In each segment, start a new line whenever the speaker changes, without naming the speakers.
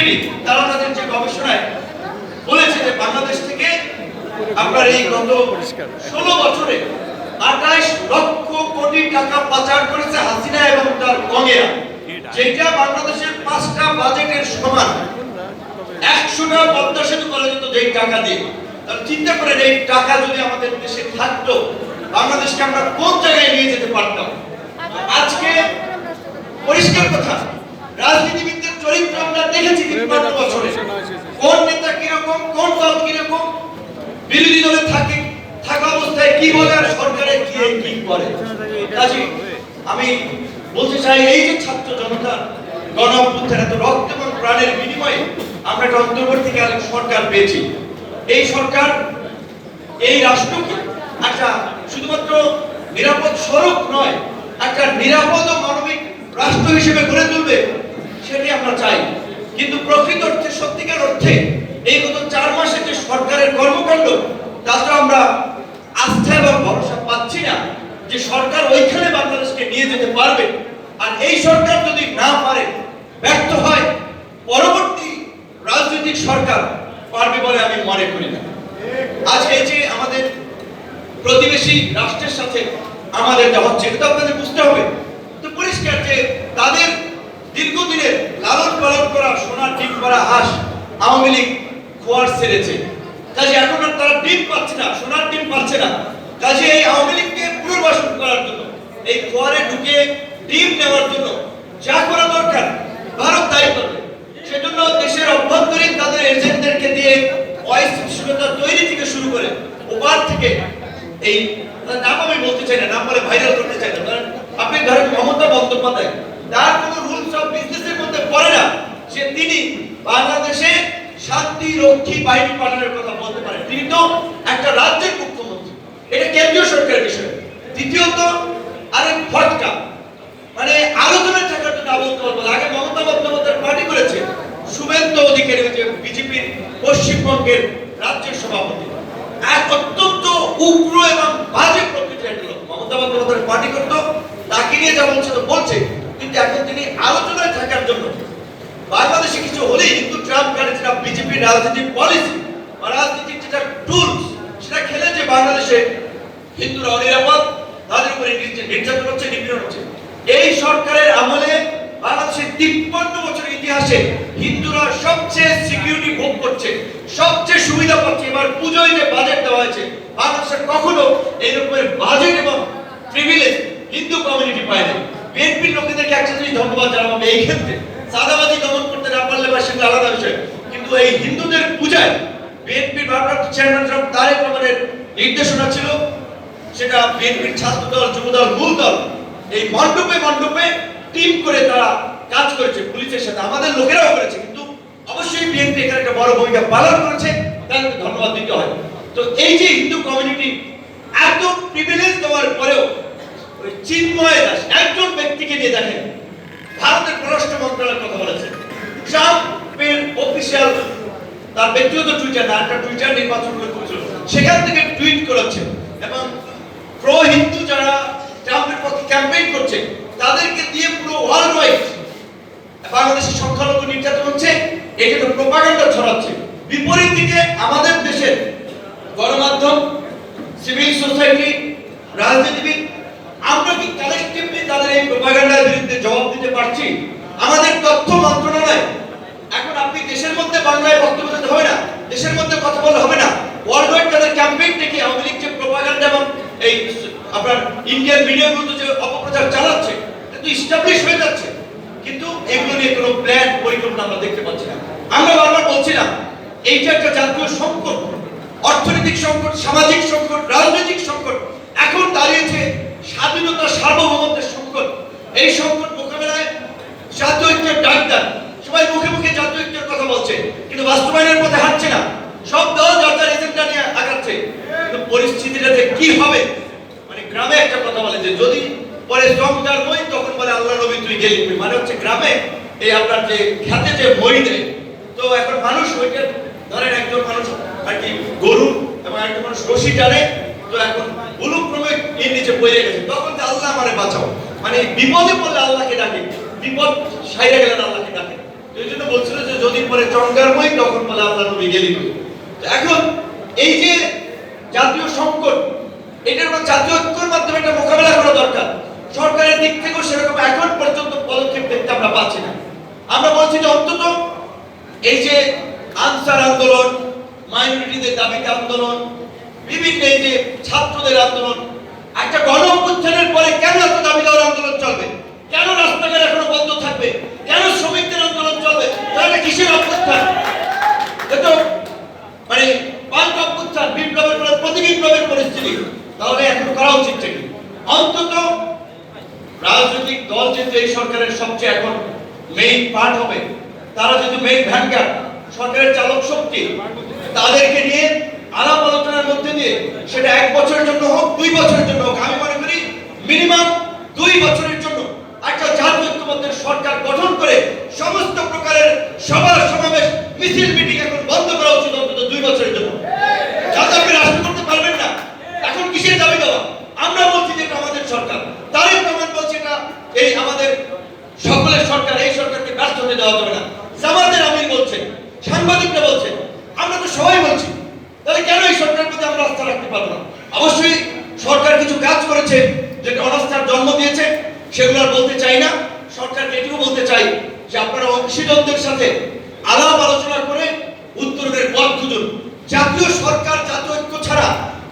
CPD তারা তাদের যে গবেষণায় বলেছে যে বাংলাদেশ থেকে আপনার এই গত ষোলো বছরে আঠাশ লক্ষ কোটি টাকা পাচার করেছে হাসিনা এবং তার গঙ্গেরা। যেটা বাংলাদেশের পাঁচটা বাজেটের সমান। একশোটা পদ্মা সেতু করা যেত যেই টাকা দিয়ে। তাহলে চিন্তা করেন, এই টাকা যদি আমাদের দেশে থাকতো, বাংলাদেশকে আমরা কোন জায়গায় নিয়ে যেতে পারতাম? আজকে পরিষ্কার কথা রাজনীতিবিদদের চরিত্র আমরা দেখেছি তিপ্পান্ন বছরে। কোন নেতা কীরকম কোন দল কীরকম বিরোধী দলে থাকে থাকা অবস্থায় কি বলে আর সরকারে কি কি করে কাজে আমি বলতে চাই এই যে ছাত্র জনতা গণ এত রক্ত এবং প্রাণের বিনিময়ে আমরা একটা অন্তর্বর্তীকালীন সরকার পেয়েছি। এই সরকার এই রাষ্ট্রকে একটা শুধুমাত্র নিরাপদ সড়ক নয় একটা নিরাপদ ও মানবিক রাষ্ট্র হিসেবে গড়ে তুলবে। সেটি আমরা চাই। কিন্তু প্রকৃত অর্থে, সত্যিকার অর্থে, এই গত চার মাসে যে সরকারের কর্মকাণ্ড, তাতে আমরা আস্থা এবং ভরসা পাচ্ছি না যে সরকার ওইখানে বাংলাদেশকে নিয়ে যেতে পারবে। আর এই সরকার যদি না পারে, ব্যর্থ হয়, পরবর্তী রাজনৈতিক সরকার পারবে বলে আমি মনে করি না। আজকে যে আমাদের প্রতিবেশী রাষ্ট্রের সাথে আমাদের যা হচ্ছে, এটা আপনাদের বুঝতে হবে। তো পরিষ্কার যে তাদের দীর্ঘদিনের লালন পালন করা সোনার ডিম করা হাঁস আওয়ামী লীগ খোয়ার ছেড়েছে। কাজে এখন আর তারা ডিম পাচ্ছে না, সোনার ডিম পাচ্ছে না। কাজে এই আওয়ামী লীগকে পুনর্বাসন করার জন্য, এই খোয়ারে ঢুকে ডিম নেওয়ার জন্য যা করা দরকার ভারত তাই করবে সেজন্য দেশের অভ্যন্তরীণ তাদের এজেন্টদেরকে দিয়ে অস্থিতিশীলতা তৈরি থেকে শুরু করে ওপার থেকে এই নাম আমি বলতে চাই না নাম বলে ভাইরাল করতে চাই না কারণ আপনি ধরেন মমতা বন্দ্যোপাধ্যায় তার কোনো রুলস অফ বিজনেসের মধ্যে পড়ে না সে তিনি বাংলাদেশে শান্তি রক্ষী বাহিনী পাঠানোর কথা বলতে পারেন তিনি তো একটা রাজ্যের মুখ্যমন্ত্রী। এটা কেন্দ্রীয় সরকারের বিষয়। দ্বিতীয়ত, আরেক ফটকা মানে আলোচনায় থাকার জন্য আবদ্ধ আগে মমতা বন্দ্যোপাধ্যায় পার্টি করেছে, শুভেন্দু অধিকারী হচ্ছে বিজেপির পশ্চিমবঙ্গের রাজ্যের সভাপতি। এক অত্যন্ত উগ্র এবং বাজে প্রকৃতির একটা লোক মমতা বন্দ্যোপাধ্যায় পার্টি করতো, তাকে নিয়ে যা বলছে তো বলছে, কিন্তু এখন তিনি আলোচনায় থাকার জন্য। বাংলাদেশে কিছু হলেই কিন্তু ট্রাম্প কার্ডে যেটা বিজেপির রাজনীতির পলিসি বা রাজনীতির যেটা টুলস সেটা খেলে যে বাংলাদেশে হিন্দুরা অনিরাপদ, তাদের উপরে নির্যাতন নির্যাতন হচ্ছে, নিপীড়ন হচ্ছে। এই সরকারের আমলে বাংলাদেশের তিপ্পান্ন বছরের ইতিহাসে হিন্দুরা সবচেয়ে সিকিউরিটি ভোগ করছে, সবচেয়ে সুবিধা পাচ্ছে। এবার পুজোয় যে বাজেট দেওয়া হয়েছে, বাংলাদেশে কখনো এই রকমের বাজেট এবং প্রিভিলেজ হিন্দু কমিউনিটি পায় না বিএনপির লোকেদেরকে একটা জিনিস ধন্যবাদ জানাব, এই ক্ষেত্রে সাদাবাজি দমন করতে না পারলে বা সেটা আলাদা বিষয়। কিন্তু এই হিন্দুদের পূজায় বিএনপির ভারপ্রাপ্ত চেয়ারম্যান তারেক রহমানের নির্দেশনা ছিল সেটা বিএনপির ছাত্র দল যুব দল মূল দল এই মণ্ডপে মণ্ডপে টিম করে তারা কাজ করেছে, পুলিশের সাথে। আমাদের লোকেরাও করেছে, কিন্তু অবশ্যই বিএনপি এখানে একটা বড় ভূমিকা পালন করেছে তাদেরকে ধন্যবাদ দিতে হয়। তো এই যে হিন্দু কমিউনিটি এত প্রিভিলেজ দেওয়ার পরেও ওই চিন্ময় দাস একজন ব্যক্তিকে নিয়ে দেখেন, ভারতের পররাষ্ট্র মন্ত্রণালয়ের কথা বলেছে ট্রাম্পের অফিসিয়াল তার ব্যক্তিগত টুইটার না, একটা টুইটার নির্বাচন করে করেছিল সেখান থেকে টুইট করেছে। এবং প্রো হিন্দু যারা ট্রাম্পের পক্ষে ক্যাম্পেইন করছে, তাদেরকে দিয়ে পুরো ওয়ার্ল্ড ওয়াইড বাংলাদেশের সংখ্যালঘু নির্যাতন হচ্ছে তো প্রোপাগান্ডা ছড়াচ্ছে। বিপরীত দিকে আমাদের দেশের গণমাধ্যম সিভিল সোসাইটি রাজনীতিবিদ, আমরা কি কালেকটিভলি তাদের এই প্রোপাগান্ডার বিরুদ্ধে জবাব দিতে পারছি? আমাদের তথ্য মন্ত্রণালয়, এখন আপনি দেশের মধ্যে বাংলায় বক্তব্য দিতে হবে না, দেশের মধ্যে কথা বললে হবে না। ওয়ার্ল্ড তাদের ক্যাম্পেইন থেকে আওয়ামী লীগ যে প্রোপাগান্ডা এবং এই আপনার ইন্ডিয়ান মিডিয়াগুলো যে অপপ্রচার চালাচ্ছে তো ইস্টাবলিশ হয়ে যাচ্ছে। কিন্তু এগুলো নিয়ে কোনো প্ল্যান পরিকল্পনা আমরা দেখতে পাচ্ছি না। আমরা বারবার বলছিলাম, এইটা একটা জাতীয় সংকট, অর্থনৈতিক সংকট, সামাজিক সংকট, রাজনৈতিক সংকট। এখন দাঁড়িয়েছে স্বাধীনতা সার্বভৌমত্বের সংকট। এই সংকট মোকাবেলায় জাতীয় ঐক্যের ডাক্তার সবাই মুখে মুখে জাতীয় ঐক্যের কথা বলছে, কিন্তু বাস্তবায়নের পথে হাঁটছে না। সব দল যার যার নিয়ে আগাচ্ছে। পরিস্থিতিটা যে কি হবে? মানে গ্রামে একটা কথা বলে যে, যদি পরে জমদার মই তখন বলে আল্লাহ নবী, তুই গেলি মানে হচ্ছে গ্রামে এই আপনার যে খেতে যে মই দেয়, তো এখন মানুষ ওইটা ধরেন একজন মানুষ আর কি গরু এবং একজন মানুষ রশি টানে, তো এখন ভুলুক্রমে এর নিচে পড়ে গেছে। তখন যে আল্লাহ আমারে বাঁচাও। মানে বিপদে পড়লে আল্লাহকে ডাকে। বিপদ সাইরে গেলেন আল্লাহকে ডাকে। এই জন্য বলছিল যে, যদি পরে চঙ্গার বই তখন বলে আল্লাহ নবী গেলি কই। এখন এই যে জাতীয় সংকট এটার জাতীয় ঐক্যের মাধ্যমে এটা মোকাবেলা করা দরকার। সরকারের দিক থেকেও সেরকম এখন পর্যন্ত পদক্ষেপ দেখতে আমরা পাচ্ছি না। আমরা বলছি যে অন্তত এই যে আনসার আন্দোলন, মাইনরিটিদের দাবিতে আন্দোলন, বিভিন্ন এই যে ছাত্রদের আন্দোলন, একটা গণ পরে কেন এত দাবি দেওয়ার আন্দোলন চলবে? কেন রাস্তাঘাট এখনও বন্ধ থাকবে? কেন শ্রমিকদের আন্দোলন চলবে তাহলে কিসের অভ্যুত্থান এটা মানে পাল্ট অভ্যুত্থান বিপ্লবের পরে প্রতি বিপ্লবের পরিস্থিতি তাহলে এখন করা উচিত কি অন্তত রাজনৈতিক দল যেহেতু এই সরকারের সবচেয়ে এখন মেইন পার্ট হবে। তারা যেহেতু মেইন ভ্যানগার সরকারের চালক শক্তি, তাদেরকে নিয়ে আলাপ আলোচনার মধ্যে দিয়ে সেটা এক বছরের জন্য হোক, দুই বছরের জন্য হোক, আমি মনে করি মিনিমাম দুই বছরের জন্য একটা জাতীয় সরকার গঠন করে সমস্ত প্রকারের সভা সমাবেশ, মিছিল, মিটিং এখন বন্ধ করা উচিত অন্তত দুই বছরের জন্য। যাতে আপনি রাষ্ট্র করতে পারবেন না, এখন কিসের দাবি দেওয়া? আমরা বলছি যে আমাদের সরকার। তারেক রহমান বলছে এটা এই আমাদের হতে দেওয়া যাবে না। জামাতের আমির বলছেন সাংবাদিকরা বলছেন আমরা তো সবাই বলছি, তাহলে কেন এই সরকারের প্রতি আমরা আস্থা রাখতে পারব না? অবশ্যই সরকার কিছু কাজ করেছে, যেটা অনাস্থার জন্ম দিয়েছে, সেগুলো বলতে চাই না। সরকারকে এটুকু বলতে চাই যে আপনারা অংশীদারদের সাথে আলাপ আলোচনা করে উত্তরণের পথ খুঁজুন। জাতীয় সরকার, জাতীয় ঐক্য ছাড়া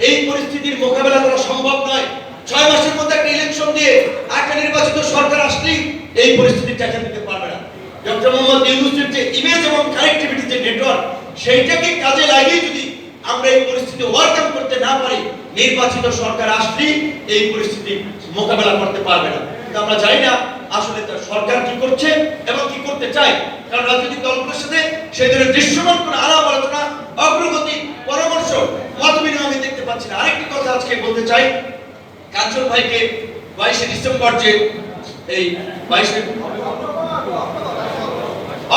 এই পরিস্থিতির মোকাবেলা করা সম্ভব নয়। ছয় মাসের মধ্যে একটা ইলেকশন দিয়ে একটা নির্বাচিত সরকার আসলেই এই পরিস্থিতি টাকা দিতে ডক্টর মোহাম্মদ ইউনুসের যে ইমেজ এবং কানেক্টিভিটি যে নেটওয়ার্ক সেইটাকে কাজে লাগিয়ে যদি আমরা এই পরিস্থিতি ওভারকাম করতে না পারি, নির্বাচিত সরকার আসলেই এই পরিস্থিতি মোকাবেলা করতে পারবে না। কিন্তু আমরা জানি না আসলে তার সরকার কি করছে এবং কি করতে চায়। কারণ রাজনৈতিক দলগুলোর সাথে সেই ধরনের দৃশ্যমান কোন আলাপ আলোচনা, অগ্রগতি, পরামর্শ, মত বিনিময় আমি দেখতে পাচ্ছি না। আরেকটি কথা আজকে বলতে চাই। কাঞ্চন ভাইকে বাইশে ডিসেম্বর যে এই বাইশে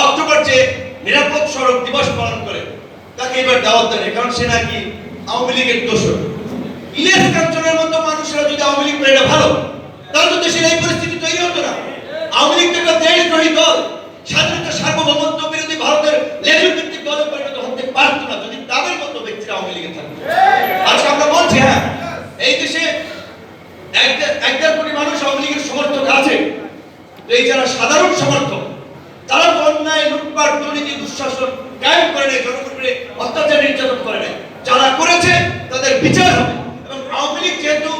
অক্টোবর যে নিরাপদ সড়ক দিবস পালন করে। তাকে এবার দাওয়াত দেয় কারণ সে নাকি আওয়ামী লীগের দোষর। ইলিয়াস কাঞ্চনের মতো মানুষরা যদি আওয়ামী লীগ করে ভালো। তাহলে তো দেশের এই পরিস্থিতি তৈরি হতো না। আওয়ামী লীগ তো একটা দেশদ্রোহী দল স্বাধীনতা সার্বভৌমত্ব বিরোধী ভারতের ভিত্তিক দলে পরিণত হতে পারতো না যদি তাদের মতো ব্যক্তিরা আওয়ামী লীগে থাকতো আজকে আমরা বলছি হ্যাঁ এই দেশে এক দে- এক দেড় কোটি মানুষ আওয়ামী লীগের সমর্থক আছে তো এই যারা সাধারণ সমর্থক তারা তো অন্যায় লুটপাট দুর্নীতি দুঃশাসন কায়েম করে নেয় জনগণের অত্যাচার নির্যাতন করে নেয় যারা করেছে তাদের বিচার হবে এবং আওয়ামী লীগ যেহেতু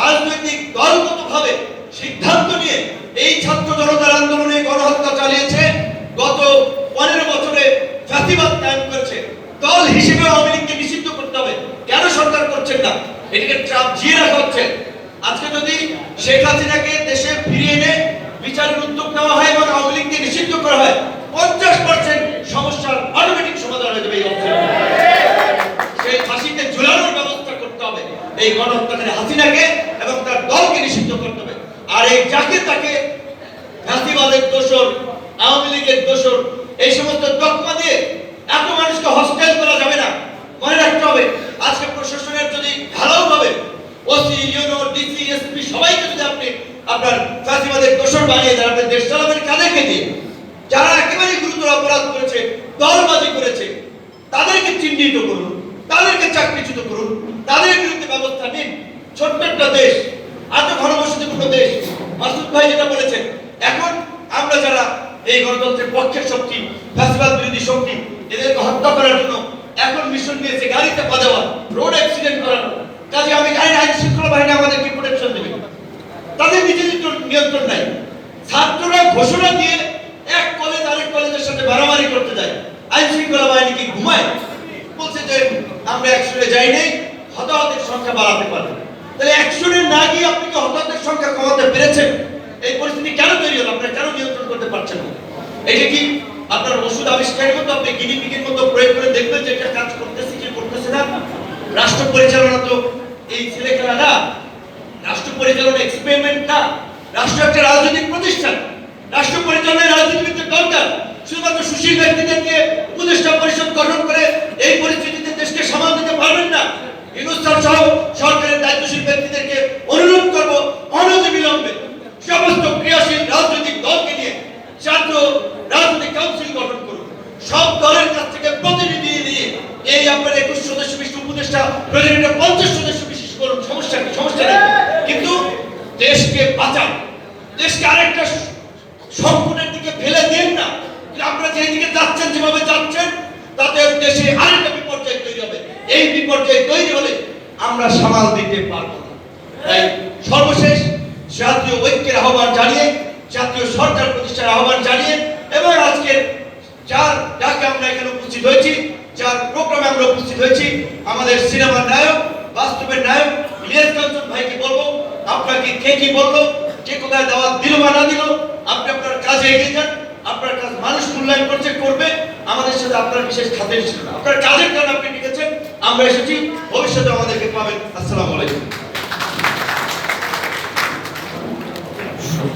রাজনৈতিক দলগতভাবে সিদ্ধান্ত নিয়ে এই ছাত্র জনতার আন্দোলনে গণহত্যা চালিয়েছে গত পনেরো বছরে জাতিবাদ কায়েম করেছে দল হিসেবে আওয়ামী লীগকে নিষিদ্ধ করতে হবে কেন সরকার করছেন না এটিকে চাপ জিয়ে রাখা হচ্ছে আজকে যদি শেখ হাসিনাকে দেশে ফিরিয়ে এনে বিচারের উদ্যোগ নেওয়া লীগকে নিষিদ্ধ করা হয়, পঞ্চাশ পার্সেন্ট সমস্যার অটোমেটিক সমাধান হয়ে যাবে এই সেই ফাঁসিতে ঝুলানোর ব্যবস্থা করতে হবে এই গণহত্যাকারী হাসিনাকে এবং তার দলকে নিষিদ্ধ করতে হবে। আর এই যাকে তাকে ফাঁসিবাদের দোষর, আওয়ামী লীগের দোষর, এই সমস্ত তকমা দিয়ে এত মানুষকে হস্টেল করা যাবে না। মনে রাখতে হবে, আজকে প্রশাসনের যদি ঢালাওভাবে ওসি ইউনো ডিসি, এসপি সবাইকে যদি আপনি আপনার ফাঁসিবাদের দোষর বানিয়ে দেন আপনি দেশ চালাবেন দিয়ে যারা একেবারে গুরুতর অপরাধ করেছে, দলবাজি করেছে, তাদেরকে চিহ্নিত করুন, তাদেরকে চাকরিচ্যুত করুন, তাদের বিরুদ্ধে ব্যবস্থা নিন। ছোট্ট একটা দেশ, এত ঘনবসতিপূর্ণ দেশ, মাসুদ ভাই যেটা বলেছেন, এখন আমরা যারা এই গণতন্ত্রের পক্ষের শক্তি, ফ্যাসিবাদ বিরোধী শক্তি, এদেরকে হত্যা করার জন্য এখন মিশন নিয়েছে গাড়িতে পা দেওয়া রোড অ্যাক্সিডেন্ট করানো। কাজে আমি না আইন শৃঙ্খলা বাহিনী আমাদেরকে প্রোটেকশন দেবে। তাদের নিজেদের নিয়ন্ত্রণ নাই। ছাত্ররা ঘোষণা দিয়ে এক কলেজ আরেক কলেজের সাথে মারামারি করতে যায়। আইন শৃঙ্খলা বাহিনী কি ঘুমায়। বলছে যে, আমরা একশনে যাই নাই, হতাহতের সংখ্যা বাড়াতে পারবে। তাহলে একশনে না গিয়ে আপনি কি হতাহতের সংখ্যা কমাতে পেরেছেন? এই পরিস্থিতি কেন তৈরি হলো? আপনারা কেন নিয়ন্ত্রণ করতে পারছেন না? এটা কি আপনার ওষুধ আবিষ্কারের মতো, আপনি গিনিপিগের মতো প্রয়োগ করে দেখবেন যে এটা কাজ করতেছে কি করতেছে না? রাষ্ট্র পরিচালনা তো এই ছেলে খেলা না রাষ্ট্র পরিচালনা এক্সপেরিমেন্ট না। রাষ্ট্র একটা রাজনৈতিক প্রতিষ্ঠান। রাষ্ট্র পরিচালনায় রাজনীতিবিদদের দরকার। শুধুমাত্র সুশীল ব্যক্তিদেরকে উপদেষ্টা পরিষদ গঠন করে এই পরিস্থিতিতে দেশকে সামাল দিতে পারবেন না। হিন্দুস্থান সহ সরকারের দায়িত্বশীল ব্যক্তিদেরকে অনুরোধ করব অনতিবিলম্বে সমস্ত ক্রিয়াশীল রাজনৈতিক দলকে নিয়ে জাতীয় রাজনৈতিক কাউন্সিল দলের কাছ থেকে প্রতিনিধি নিয়ে এই আপনার একুশ সদস্য বিশিষ্ট উপদেষ্টা প্রেসিডেন্টের পঞ্চাশ সদস্য বিশিষ্ট করুন সমস্যা কি সমস্যা নেই কিন্তু দেশকে বাঁচান দেশকে আরেকটা সংকটের দিকে ফেলে দেন না কিন্তু আপনারা যেই দিকে যাচ্ছেন যেভাবে যাচ্ছেন, তাতে দেশে আরেকটা বিপর্যয় তৈরি হবে। এই বিপর্যয় তৈরি হলে আমরা সামাল দিতে পারব না। তাই সর্বশেষ জাতীয় ঐক্যের আহ্বান জানিয়ে, জাতীয় সরকার প্রতিষ্ঠার আহ্বান জানিয়ে এবং আজকের যার ডাকে আমরা এখানে উপস্থিত হয়েছি, যার প্রোগ্রামে আমরা উপস্থিত হয়েছি, আমাদের সিনেমার নায়ক, বাস্তবের নায়ক ইলিয়াস কাঞ্চন ভাইকে বলব, আপনাকে কে কি বলল, কে কোথায় দাওয়াত দিল বা না দিল, আপনি আপনার কাজে এগিয়ে যান, আপনার কাজ মানুষ মূল্যায়ন করছে, করবে। আমাদের সাথে আপনার বিশেষ খাতের ছিল না। আপনার কাজের কারণে আপনি লিখেছেন, আমরা এসেছি, ভবিষ্যতে আমাদেরকে পাবেন। আসসালামু আলাইকুম।